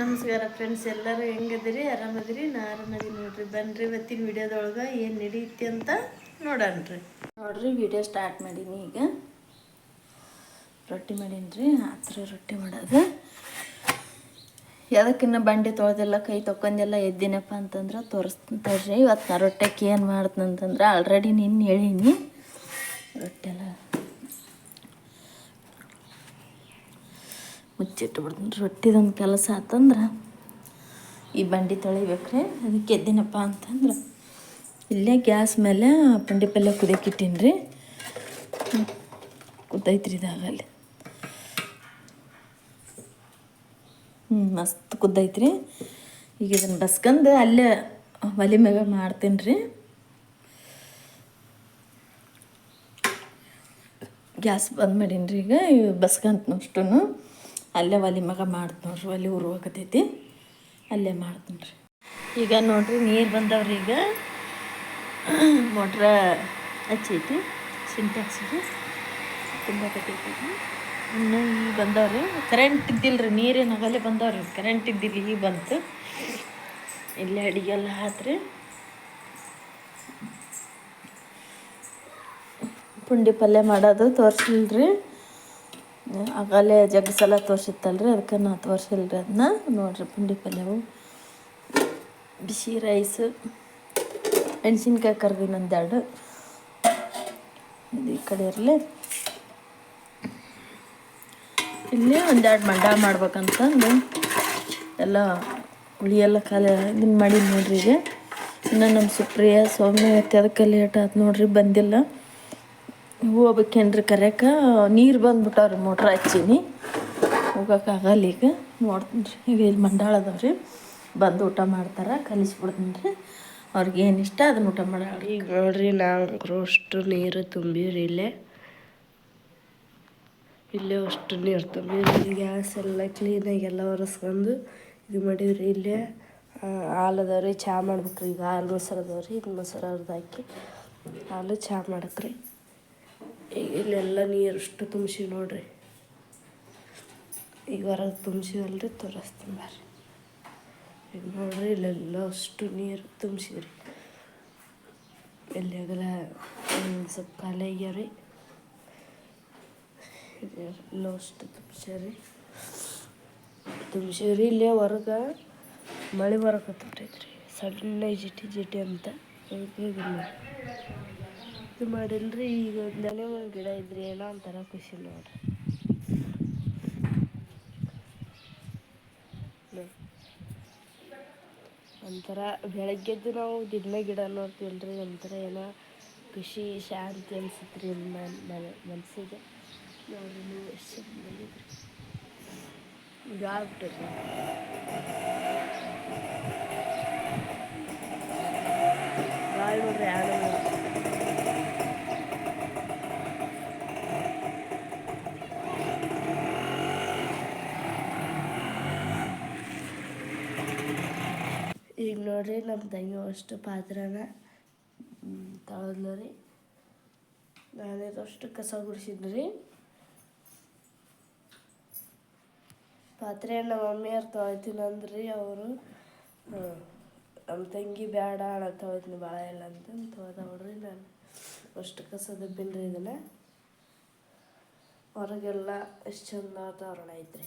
ನಮಸ್ಕಾರ ಫ್ರೆಂಡ್ಸ್ ಎಲ್ಲರೂ ಹೆಂಗದಿರಿ ಆರಾಮದಿರಿ? ನಾ ಆರಾಮದಿ ನೋಡ್ರಿ. ಬನ್ರಿ, ಇವತ್ತಿನ ವಿಡಿಯೋದೊಳಗೆ ಏನು ನಡೀತಿ ಅಂತ ನೋಡಣ್ರಿ ನೋಡ್ರಿ, ವಿಡಿಯೋ ಸ್ಟಾರ್ಟ್ ಮಾಡೀನಿ ಈಗ. ರೊಟ್ಟಿ ಮಾಡೀನಿ ರೀ ಹತ್ರ ರೊಟ್ಟಿ ಮಾಡೋದು. ಯಾವ್ದಕ್ಕಿನ್ನ ಬಂಡಿ ತೊಳೆದೆಲ್ಲ, ಕೈ ತೊಕೊಂಡೆಲ್ಲ ಎದ್ದಿನಪ್ಪ ಅಂತಂದ್ರೆ ತೋರಿಸ್ತೀನಿ ತಡ್ರಿ. ಇವತ್ತು ನಾ ರೊಟ್ಟೆಗೆ ಏನು ಮಾಡ್ತಂತಂದ್ರೆ ಆಲ್ರೆಡಿ ನಿನ್ನ ಹೇಳೀನಿ. ರೊಟ್ಟೆಲ್ಲ ಮುಚ್ಚಿಟ್ಟು ಬಿಡ್ತೀನಿ ರೊಟ್ಟಿದೊಂದು ಕೆಲಸ ಆತಂದ್ರೆ ಈ ಬಂಡಿ ತೊಳಿಬೇಕ್ರಿ, ಅದಕ್ಕೆ ಎದ್ದಿನಪ್ಪ ಅಂತಂದ್ರೆ ಇಲ್ಲೇ ಗ್ಯಾಸ್ ಮೇಲೆ ಪುಂಡಿ ಪಲ್ಯ ಕುದಿಯಕ್ಕೆ ಇಟ್ಟೀನಿ ರೀ ಕುದ್ದೈತ್ರಿ ಇದಾಗಲ್ಲಿ ಹ್ಞೂ ಮಸ್ತ್ ಕುದ್ದೈತ್ರಿ. ಈಗ ಇದನ್ನು ಬಸ್ಕಂದು ಅಲ್ಲೇ ಒಲೆ ಮ್ಯಾಗ ಮಾಡ್ತೀನಿ ರೀ ಗ್ಯಾಸ್ ಬಂದ್ ಮಾಡೀನಿ ರೀ ಈಗ ಬಸ್ಕಂತ ಅಷ್ಟು ಅಲ್ಲೇ ಒಲೆ ಮಗ ಮಾಡ್ತು ನೋಡ್ರಿ, ಒಲೆ ಉರುವಾಗತೈತಿ ಅಲ್ಲೇ ಮಾಡ್ತೀನಿ ರೀ ಈಗ ನೋಡ್ರಿ ನೀರು ಬಂದವ್ರಿ ಈಗ. ಮೋಟ್ರ ಹಚ್ಚೈತಿ ಸಿಂಟ್ಯಾಕ್ಸಿಗೆ ಕಟ್ಟೈತಿ ಇನ್ನು ಈಗ ಬಂದವ್ರಿ ಕರೆಂಟ್ ಇದ್ದಿಲ್ಲ ರೀ ನೀರೇನು ಆಗಲ್ಲೇ ಬಂದವ್ರಿ. ಕರೆಂಟ್ ಇದ್ದಿಲ್ಲ, ಈಗ ಬಂತು. ಇಲ್ಲೇ ಅಡಿಗೆ ಎಲ್ಲ ಹಾತ್ರಿ ಪುಂಡಿ ಪಲ್ಯ ಮಾಡೋದು ತೋರಿಸಿಲ್ರಿ. ಆಗಲೇ ಜಗ್ಗಿ ಸಲ ತೋರಿಸಿತ್ತಲ್ರಿ, ಅದಕ್ಕೆ ನಾ ತೋರಿಸಿಲ್ರಿ ಅದನ್ನ ನೋಡ್ರಿ ಪುಂಡಿ ಪಲ್ಯವು. ಬಿಸಿ ರೈಸು, ಮೆಣಸಿನ್ಕಾಯಿ ಕರ್ದಿನ ಒಂದೆರಡು. ಇದು ಈ ಕಡೆ ಇರಲಿ. ಇಲ್ಲಿ ಒಂದೆರಡು ಮಂಡ ಮಾಡ್ಬೇಕಂತಂದು ಎಲ್ಲ ಹುಳಿ ಎಲ್ಲ ಖಾಲಿ ಇದನ್ನ ಮಾಡಿ ನೋಡ್ರಿ ಈಗ. ಇನ್ನು ನಮ್ಮ ಸುಪ್ರಿಯ, ಸೌಮ್ಯ ಅದಕ್ಕೆ ಲೇಟ್ ಆಯ್ತು ನೋಡ್ರಿ, ಬಂದಿಲ್ಲ. ಹೋಗ್ಬೇಕೇನ್ರಿ ಕರೆಯಕ? ನೀರು ಬಂದ್ಬಿಟ್ಟವ್ರಿ ಮೋಟ್ರ್ ಹಚ್ಚೀನಿ. ಹೋಗೋಕ್ಕಾಗಲ್ಲ ಈಗ. ನೋಡ್ತೀನಿ ರೀ. ಈಗ ಇಲ್ಲಿ ಮಂಡಾಳ ಅದಾವ್ರಿ ಬಂದು ಊಟ ಮಾಡ್ತಾರೆ, ಕಲಿಸ್ಬಿಡ್ತೀನಿ ರೀ. ಅವ್ರಿಗೆ ಏನು ಇಷ್ಟ ಅದನ್ನ ಊಟ ಮಾಡ ಈಗ ನೋಡ್ರಿ ನಾವು ಅಷ್ಟು ನೀರು ತುಂಬಿರಿ ಇಲ್ಲೇ. ಇಲ್ಲೇ ಅಷ್ಟು ನೀರು ತುಂಬಿರಿ ಗ್ಯಾಸ್ ಎಲ್ಲ ಕ್ಲೀನಾಗಿ ಎಲ್ಲ ಒರೆಸ್ಕೊಂಡು ಇದು ಮಾಡಿದ್ರಿ ಇಲ್ಲೇ. ಹಾಲು ಅದಾವ್ರಿ ಚಹಾ ಮಾಡ್ಬೇಕ್ರಿ. ಈಗ ಹಾಲು ಮೊಸರು ಅದಾವ್ರಿ ಇದು ಮೊಸರು ಅರ್ಧ ಹಾಕಿ ಹಾಲು ಚಹಾ ಮಾಡಕ್ರಿ ಇಲ್ಲೆಲ್ಲ ನೀರು ಅಷ್ಟು ತುಂಬಿಸಿ ನೋಡ್ರಿ. ಈಗ ಹೊರಗೆ ತುಂಬಿಸಿವಲ್ರಿ, ತೋರಿಸ್ತೀನಿ ಬರ್ರಿ. ಈಗ ನೋಡ್ರಿ ಇಲ್ಲೆಲ್ಲ ಅಷ್ಟು ನೀರು ತುಂಬಿಸಿವ್ರಿ. ಎಲ್ಲಿಯಾಗಲ್ಲ ಸ್ವಲ್ಪ ಖಾಲಿ ಆಗ್ಯಾವ್ರಿ. ಎಲ್ಲ ಅಷ್ಟು ತುಂಬಿಸ್ಯಾರಿ ತುಂಬಿಸಿವ್ರಿ ಇಲ್ಲೇ ಹೊರಗೆ ಮಳೆ ಬರಕತ್ತೈತ್ರಿ. ಸಣ್ಣ ಜಿಟಿ ಜಿಟಿ ಅಂತ. ಇದು ಮಾಡಿಲ್ರಿ, ಈಗ ನೆಲೆ ಒಂದು ಗಿಡ ಇದ್ರಿ ಏನೋ ಒಂಥರ ಖುಷಿ ನೋಡ್ರಿ. ಒಂಥರ ಬೆಳಗ್ಗೆದ್ದು ನಾವು ದಿನ ಗಿಡ ನೋಡ್ತೀವಲ್ರಿ ಒಂಥರ ಏನೋ ಖುಷಿ, ಶಾಂತಿ ಅನ್ಸುತ್ತೆ ರೀ ಮನಸ್ಸಿಗೆ ನೋಡ್ರಿ ನೀವು ಎಷ್ಟು ಈಗ ನೋಡ್ರಿ ಆನಂದ ಈಗ ನೋಡ್ರಿ ನಮ್ಮ ತಂಗಿ ಅಷ್ಟು ಪಾತ್ರನ ತೊಳೆದ್ಲು ರೀ ನಾನಿದಷ್ಟು ಕಸ ಗುಡಿಸಿದ್ರಿ. ಪಾತ್ರೆ ನಮ್ಮ ಮಮ್ಮಿಯವ್ರು ತೊಳಿತೀನಿ ಅವರು. ನಮ್ಮ ತಂಗಿ ಬೇಡ ಅಣ್ಣ ತೊಳಿತೀನಿ ಭಾಳ ಇಲ್ಲ ಅಂತ ತೊಳೆದ ನೋಡ್ರಿ ನಾನು. ಅಷ್ಟು ಕಸ ದಬ್ಬಿನ್ರಿ ಇದನ್ನು. ಹೊರಗೆಲ್ಲ ಎಷ್ಟು ಚಂದ ವಾತಾವರಣ ಐತ್ರಿ.